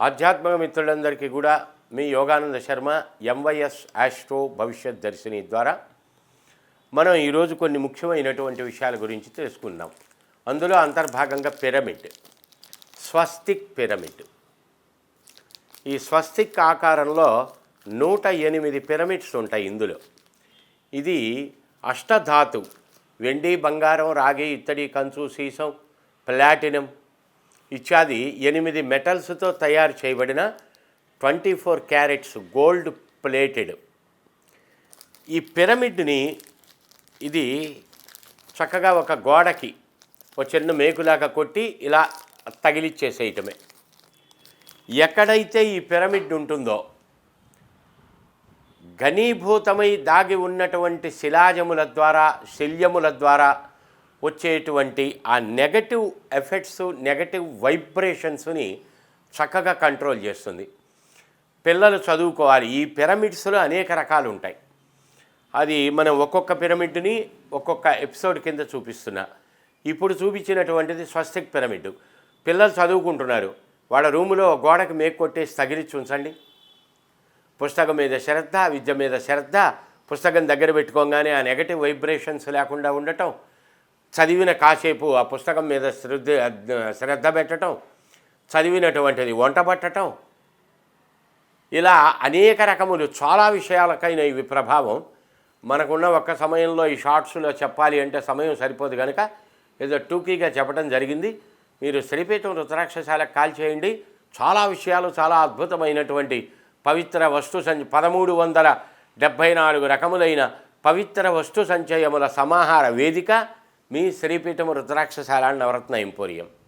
ఆధ్యాత్మిక మిత్రులందరికీ కూడా మీ యోగానంద శర్మ ఎంవైఎస్ ఆస్ట్రో భవిష్యత్ దర్శిని ద్వారా మనం ఈరోజు కొన్ని ముఖ్యమైనటువంటి విషయాల గురించి తెలుసుకుందాం. అందులో అంతర్భాగంగా పిరమిడ్ స్వస్తిక్ పిరమిడ్. ఈ స్వస్తిక్ ఆకారంలో నూట ఎనిమిది పిరమిడ్స్ ఉంటాయి ఇందులో. ఇది అష్టధాతు వెండి బంగారం రాగి ఇత్తడి కంచు సీసం ప్లాటినం ఇత్యాది ఎనిమిది మెటల్స్తో తయారు చేయబడిన twenty four carats gold plated. ఈ పిరమిడ్ని ఇది చక్కగా ఒక గోడకి ఒక చిన్న మేకులాగా కొట్టి ఇలా తగిలిచ్చేసేయటమే. ఎక్కడైతే ఈ పిరమిడ్ ఉంటుందో ఘనీభూతమై దాగి ఉన్నటువంటి శిలాజముల ద్వారా శల్యముల ద్వారా వచ్చేటువంటి ఆ నెగటివ్ ఎఫెక్ట్స్ నెగటివ్ వైబ్రేషన్స్ని చక్కగా కంట్రోల్ చేస్తుంది. పిల్లలు చదువుకోవాలి. ఈ పిరమిడ్స్లో అనేక రకాలు ఉంటాయి. అది మనం ఒక్కొక్క పిరమిడ్ని ఒక్కొక్క ఎపిసోడ్ కింద చూపిస్తున్నా. ఇప్పుడు చూపించినటువంటిది స్వస్తిక్ పిరమిడ్ పిల్లలు చదువుకుంటున్నారు. వాళ్ళ రూములో గోడకు మేకు కొట్టేసి తగిలిచ్చి ఉంచండి. పుస్తకం మీద శ్రద్ధ విద్య మీద శ్రద్ధ పుస్తకం దగ్గర పెట్టుకోగానే ఆ నెగటివ్ వైబ్రేషన్స్ లేకుండా ఉండటం చదివిన కాసేపు ఆ పుస్తకం మీద శ్రద్ధ శ్రద్ధ పెట్టడం చదివినటువంటిది వంట పట్టడం ఇలా అనేక రకములు చాలా విషయాలకైన ఇవి ప్రభావం. మనకున్న ఒక్క సమయంలో ఈ షార్ట్స్లో చెప్పాలి అంటే సమయం సరిపోదు కనుక ఏదో టూకీగా చెప్పడం జరిగింది. మీరు శ్రీపీఠం రుద్రాక్షశాలకు కాల్ చేయండి. చాలా విషయాలు చాలా అద్భుతమైనటువంటి పవిత్ర వస్తు సంచ పదమూడు వందల డెబ్భై నాలుగు రకములైన పవిత్ర వస్తు సంచయముల సమాహార వేదిక మీ శ్రీపీఠం రుద్రాక్షశాల నవరత్న ఎంపోరియం.